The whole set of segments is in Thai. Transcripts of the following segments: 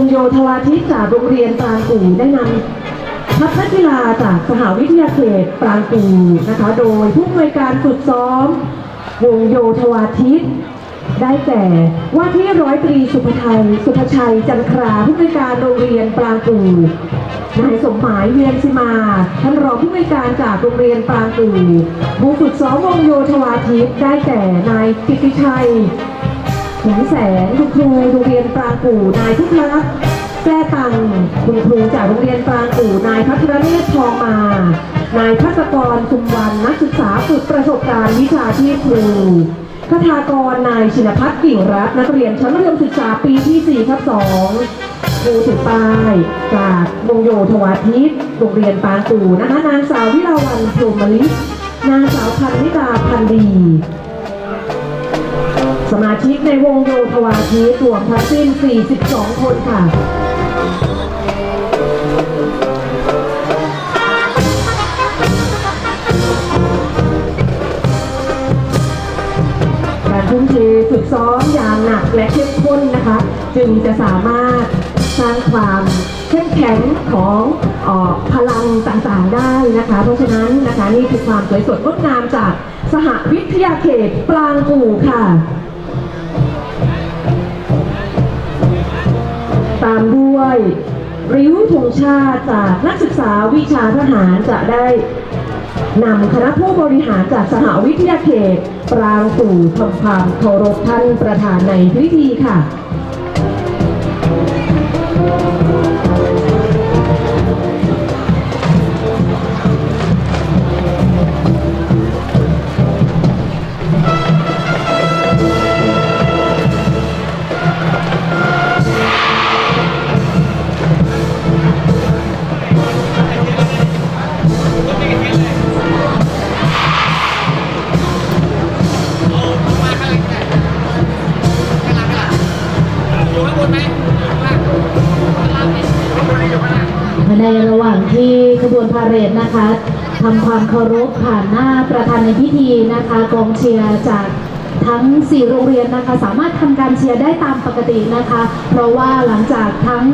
งโยธวาทิตจากโรงเรียนปรางกู่ได้นำทัพนักกีฬาจากสหาวิทยาเขตปรางกู่นะคะ โดยผู้อำนวยการฝึกซ้อม วงโยธวาทิตได้แก่ว่าที่ร้อยตรีสุภชัยสุภชัยจันทราผู้อำนวยการโรงเรียนปรางกู่นายสมหมายเวียนสิมาท่านรองผู้อำนวยการจากโรงเรียนปรางกู่ผู้ฝึกซ้อมวงโยธวาทิตได้แก่นายกิติชัย หงแสนคุณครูโรงเรียนปรางกู่นายพุทธรัตน์แจ้ตังคุณครูจากโรงเรียนปรางกู่นายพัทรเนตรทองมา นายพัศกรสุมวันนักศึกษาฝึกประสบการณ์วิชาชีพครูคทากรนายชินพัฒน์กิ่งรัตน์นักเรียนชั้นมัธยมศึกษาปีที่4ทับ2ครูถือป้ายจากวงโยธวาทิตโรงเรียนปรางกู่นะคะนางสาววิลาวันพรหมลิศนางสาวพันนิดาพันดี สมาชิกในวงโยธวาทิตรวมทั้งสิ้น 42 คนค่ะการทุ่มเทฝึกซ้อมอย่างหนักและเข้มข้นนะคะ จึงจะสามารถสร้างความเข้มแข็งของออพลังต่างๆได้นะคะ เพราะฉะนั้นนะคะนี่คือความสวยสดงดงามจากสหวิทยาเขตปรางกู่ค่ะ ย ริ้วธงชาติจากนักศึกษาวิชาทหารจะได้นำคณะผู้บริหารจากสหวิทยาเขต ปรางสู่ทำความเคารพท่านประธานในพิธีค่ะ ในระหว่างที่ขบวนพาเหรดนะคะทำความเคารพผ่านหน้าประธานในพิธีนะคะกองเชียร์จากทั้ง 4 โรงเรียนนะคะ สามารถทำการเชียร์ได้ตามปกตินะคะ เพราะว่าหลังจากทั้ง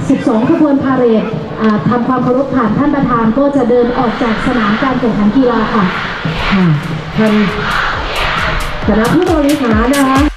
12 ขบวนพาเหรดอ่าทำความเคารพผ่านท่านประธานก็จะเดินออกจากสนามการแข่งขันกีฬาค่ะค่ะท่านคณะผู้บริหารนะคะ